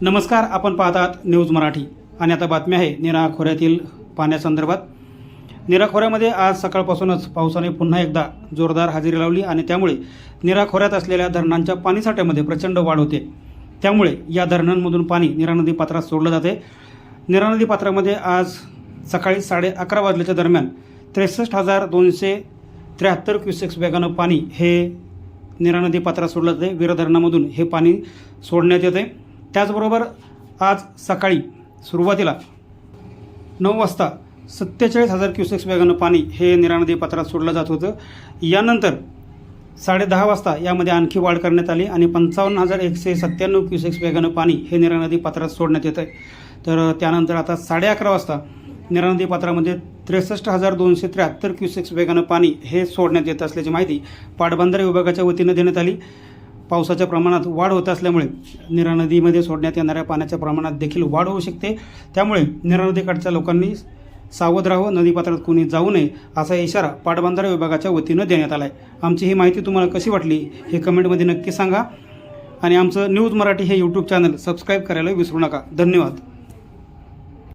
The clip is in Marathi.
नमस्कार आपण पाहतात न्यूज मराठी. आणि आता बातमी आहे निरा खोऱ्यातील पाण्यासंदर्भात. निरा खोऱ्यामध्ये आज सकाळपासूनच पावसाने पुन्हा एकदा जोरदार हजेरी लावली आणि त्यामुळे निरा खोऱ्यात असलेल्या धरणांच्या पाणीसाठ्यामध्ये प्रचंड वाढ होते. त्यामुळे या धरणांमधून पाणी निरा नदी पात्रात सोडलं जाते. निरा नदी पात्रामध्ये आज सकाळी साडे अकरा वाजल्याच्या दरम्यान त्रेसष्ट हजार दोनशे त्र्याहत्तर क्युसेक्स वेगानं पाणी हे निरा नदी पात्रात सोडलं जाते. वीर धरणामधून हे पाणी सोडण्यात येते. त्याचबरोबर आज सकाळी सुरुवातीला नऊ वाजता सत्तेचाळीस हजार क्युसेक्स वेगानं पाणी हे निरा नदी पात्रात सोडलं जात होतं. यानंतर साडेदहा वाजता यामध्ये आणखी वाढ करण्यात आली आणि पंचावन्न हजार एकशे सत्त्याण्णव क्युसेक्स वेगानं पाणी हे निरा नदी पात्रात सोडण्यात येतं आहे तर त्यानंतर आता साडे अकरा वाजता निरा नदी पात्रामध्ये त्रेसष्ट हजार दोनशे त्र्याहत्तर क्युसेक्स वेगानं पाणी हे सोडण्यात येत असल्याची माहिती पाटबंधारे विभागाच्या वतीनं देण्यात आली. पावसाच्या प्रमाणात वाढ होत असल्यामुळे निरा नदीमध्ये सोडण्यात येणाऱ्या पाण्याच्या प्रमाणात देखील वाढ होऊ शकते. त्यामुळे निरा नदीकाठच्या लोकांनी सावध राहावं नदीपात्रात कोणी जाऊ नये असा इशारा पाटबंधारा विभागाच्या वतीनं देण्यात आला आहे आमची ही माहिती तुम्हाला कशी वाटली हे कमेंटमध्ये नक्की सांगा. आणि आमचं न्यूज मराठी हे यूट्यूब चॅनल सबस्क्राईब करायला विसरू नका. धन्यवाद.